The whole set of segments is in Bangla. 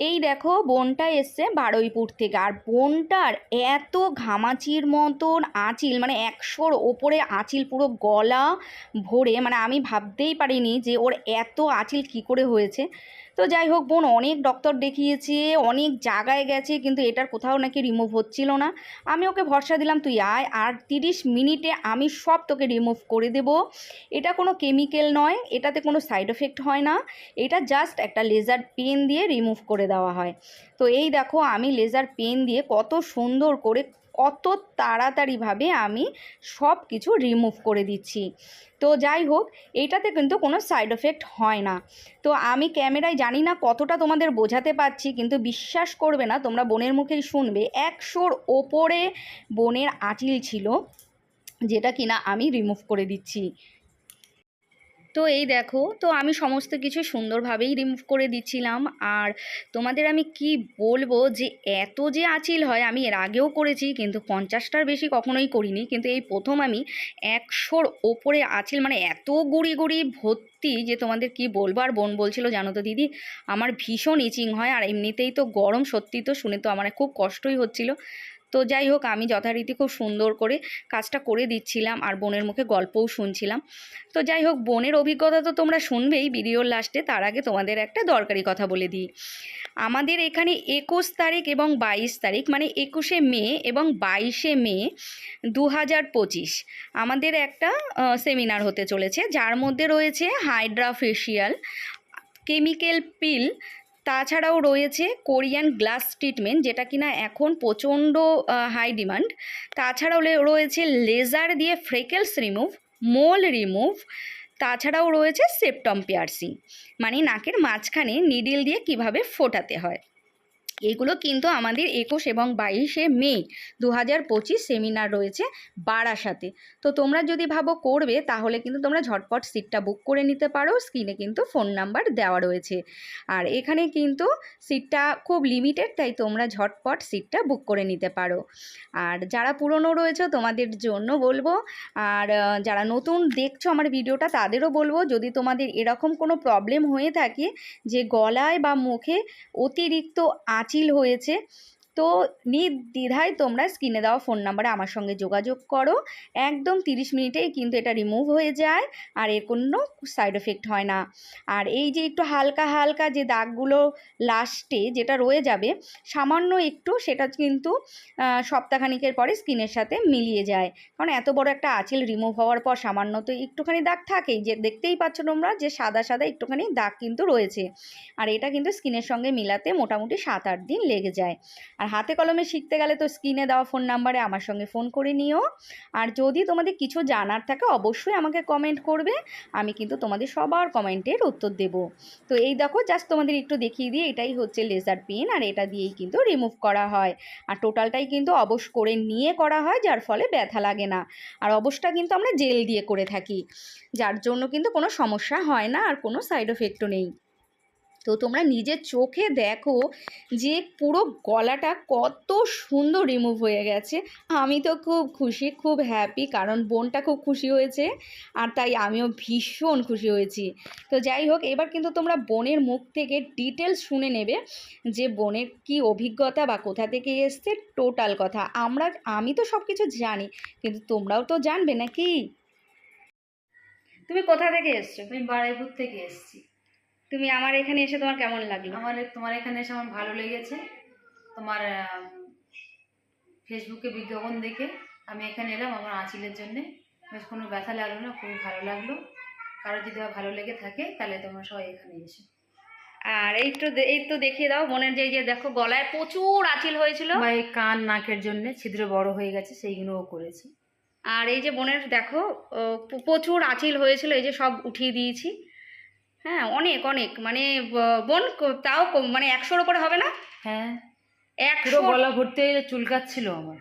এই দেখো বোনটা এসছে বারুইপুর থেকে। আর বোনটার এত ঘামাচির মতন আঁচিল মানে একশোর ওপরে আঁচিল পুরো গলা ভরে মানে আমি ভাবতেই পারিনি যে ওর এত আঁচিল কী করে হয়েছে। তো যাই হোক, বোন অনেক ডক্টর দেখিয়েছে, অনেক জায়গায় গেছে, কিন্তু এটার কোথাও নাকি রিমুভ হচ্ছিল না। আমি ওকে ভরসা দিলাম, তুই আয়, আর তিরিশ মিনিটে আমি সব তোকে রিমুভ করে দেব। এটা কোনো কেমিক্যাল নয়, এটাতে কোনো সাইড এফেক্ট হয় না। এটা জাস্ট একটা লেজার পেন দিয়ে রিমুভ করে দেওয়া হয়। তো এই দেখো আমি লেজার পেন দিয়ে কত সুন্দর করে কত তাড়াতাড়িভাবে আমি সব কিছু রিমুভ করে দিচ্ছি। তো যাই হোক এইটাতে কিন্তু কোনো সাইড এফেক্ট হয় না। তো আমি ক্যামেরায় জানি না কতটা তোমাদের বোঝাতে পারছি, কিন্তু বিশ্বাস করবে না, তোমরা বোনের মুখেই শুনবে। একশোর ওপরে বোনের আঁচিল ছিল, যেটা কিনা আমি রিমুভ করে দিচ্ছি। তো এই দেখো, তো আমি সমস্ত কিছু সুন্দরভাবেই রিমুভ করে দিচ্ছিলাম। আর তোমাদের আমি কি বলব যে, এত যে আঁচিল হয়, আমি এর আগেও করেছি, কিন্তু পঞ্চাশটার বেশি কখনোই করিনি। কিন্তু এই প্রথম আমি একশোর ওপরে আঁচিল মানে এত গুড়ি গুড়ি ভর্তি যে তোমাদের কি বলব? আর বোন বলছিল, জানো তো দিদি, আমার ভীষণ ইচিং হয়, আর এমনিতেই তো গরম, সত্যি তো শুনে তো আমার খুব কষ্টই হচ্ছিল। তো যাই হোক, আমি যথারীতি খুব সুন্দর করে কাজটা করে দিচ্ছিলাম আর বোনের মুখে গল্পও শুনছিলাম। তো যাই হোক, বোনের অভিজ্ঞতা তো তোমরা শুনবেই ভিডিওর লাস্টে তার আগে তোমাদের একটা দরকারি কথা বলে দিই। আমাদের এখানে একুশ তারিখ এবং বাইশ তারিখ মানে একুশে মে এবং বাইশে মে দু হাজার পঁচিশ আমাদের একটা সেমিনার হতে চলেছে, যার মধ্যে রয়েছে হাইড্রা ফেশিয়াল কেমিক্যাল পিল তাছাড়াও রয়েছে কোরিয়ান গ্লাস ট্রিটমেন্ট, যেটা কিনা এখন প্রচণ্ড হাই ডিমান্ড তাছাড়াও রয়েছে লেজার দিয়ে ফ্রেকেলস রিমুভ মোল রিমুভ তাছাড়াও রয়েছে সেপ্টম পিয়ার্সিং মানে নাকের মাঝখানে নিডিল দিয়ে কীভাবে ফোটাতে হয়। এগুলো কিন্তু আমাদের একুশ এবং বাইশে মে দু হাজার পঁচিশ সেমিনার রয়েছে বারাসাতে। তো তোমরা যদি ভাবো করবে, তাহলে কিন্তু তোমরা ঝটপট সিটটা বুক করে নিতে পারো। স্ক্রিনে কিন্তু ফোন নাম্বার দেওয়া রয়েছে। আর এখানে কিন্তু সিটটা খুব লিমিটেড তাই তোমরা ঝটপট সিটটা বুক করে নিতে পারো। আর যারা পুরনো রয়েছে, তোমাদের জন্য বলব। আর যারা নতুন দেখছ আমার ভিডিওটা, তাদেরও বলব, যদি তোমাদের এরকম কোনো প্রবলেম হয়ে থাকে যে গলায় বা মুখে অতিরিক্ত আঁচিল হয়েছে। তো নির্দ্বিধায় তোমরা স্ক্রিনে দেওয়া ফোন নাম্বারে আমার সঙ্গে যোগাযোগ করো। একদম তিরিশ মিনিটেই কিন্তু এটা রিমুভ হয়ে যায় আর এর কোনো সাইড এফেক্ট হয় না। আর এই যে একটু হালকা হালকা যে দাগগুলো লাস্টে যেটা রয়ে যাবে, সামান্য একটু সেটা কিন্তু সপ্তাহখানিকের পরে স্কিনের সাথে মিলিয়ে যায়। কারণ এত বড় একটা আঁচিল রিমুভ হওয়ার পর সামান্য তো একটুখানি দাগ থাকেই। যে দেখতেই পাচ্ছ তোমরা যে সাদা সাদা একটুখানি দাগ কিন্তু রয়েছে। আর এটা কিন্তু স্কিনের সঙ্গে মিলাতে মোটামুটি সাত আট দিন লেগে যায়। আর হাতে কলমে শিখতে গেলে তো স্ক্রিনে দেওয়া ফোন নাম্বারে আমার সঙ্গে ফোন করে নিও। আর যদি তোমাদের কিছু জানার থাকে, অবশ্যই আমাকে কমেন্ট করবে। আমি কিন্তু তোমাদের সবার কমেন্টের উত্তর দেব। তো এই দেখো জাস্ট তোমাদের একটু দেখিয়ে দিয়ে এটাই হচ্ছে লেজার পেন আর এটা দিয়েই কিন্তু রিমুভ করা হয়। আর টোটালটাই কিন্তু অবশ করে নিয়ে করা হয়, যার ফলে ব্যথা লাগে না। আর অবশটা কিন্তু আমরা জেল দিয়ে করে থাকি, যার জন্য কিন্তু কোনো সমস্যা হয় না, আর কোনো সাইড এফেক্টও নেই। তো তোমরা নিজের চোখে দেখো যে পুরো গলাটা কত সুন্দর রিমুভ হয়ে গেছে। আমি তো খুব খুশি, খুব হ্যাপি কারণ বোনটা খুব খুশি হয়েছে আর তাই আমিও ভীষণ খুশি হয়েছি। তো যাই হোক, এবার কিন্তু তোমরা বোনের মুখ থেকে ডিটেলস শুনে নেবে যে বোনের কি অভিজ্ঞতা বা কোথা থেকে এসছে টোটাল কথা। আমরা, আমি তো সব কিছু জানি, কিন্তু তোমরাও তো জানবে নাকি? তুমি কোথা থেকে এসছো? আমি বারাইপুর থেকে এসেছি। তুমি আমার এখানে এসে তোমার কেমন লাগল? আমার তোমার এখানে এসে আমার ভালো লেগেছে। তোমার ফেসবুকে বিজ্ঞাপন দেখে আমি এখানে এলাম আমার আঁচিলের জন্যে। বেশ কোনো ব্যথা লাগল না খুবই ভালো লাগল। কারও যদি ভালো লেগে থাকে তাহলে তোমরা সবাই এখানে এসো। আর এই তো এই তো দেখিয়ে দাও বোনের যে যে দেখো গলায় প্রচুর আঁচিল হয়েছিল। বা এই কান নাকের জন্য ছিদ্র বড় হয়ে গেছে সেইগুলোও করেছি। আর এই যে বোনের দেখো প্রচুর আঁচিল হয়েছিল এই যে সব উঠিয়ে দিয়েছি। হ্যাঁ অনেক অনেক। মানে বোন তাও কম- মানে একশোর ওপরে হবে না? হ্যাঁ। একশো গলা ভর্তি হয়ে চুলকাচ্ছিল আমার।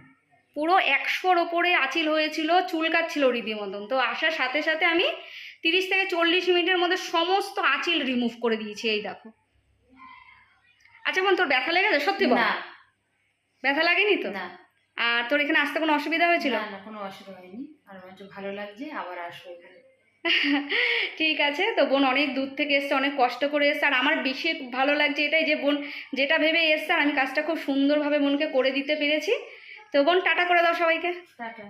পুরো একশোর ওপরে আঁচিল হয়েছিল চুলকাচ্ছিল রীতিমতন। তো আসার সাথে সাথে আমি তিরিশ থেকে চল্লিশ মিনিটের মধ্যে সমস্ত আঁচিল রিমুভ করে দিয়েছি এই দেখো। আচ্ছা বোন তোর ব্যথা লেগেছে? সত্যি না। ব্যথা লাগেনি তো? না। আর তোর এখানে আসতে কোনো অসুবিধা হয়েছিল? না না কোনো অসুবিধা হয়নি। আর আমার ভালো লাগছে আবার আসব এখানে। ঠিক আছে, তো বোন অনেক দূর থেকে এসছে, অনেক কষ্ট করে এসছে। আর আমার বেশি ভালো লাগছে এটাই যে বোন, যেটা ভেবে এসছে আর আমি কাজটা খুব সুন্দরভাবে বোনকে করে দিতে পেরেছি। তো বোন, টাটা করে দাও সবাইকে। টাটা।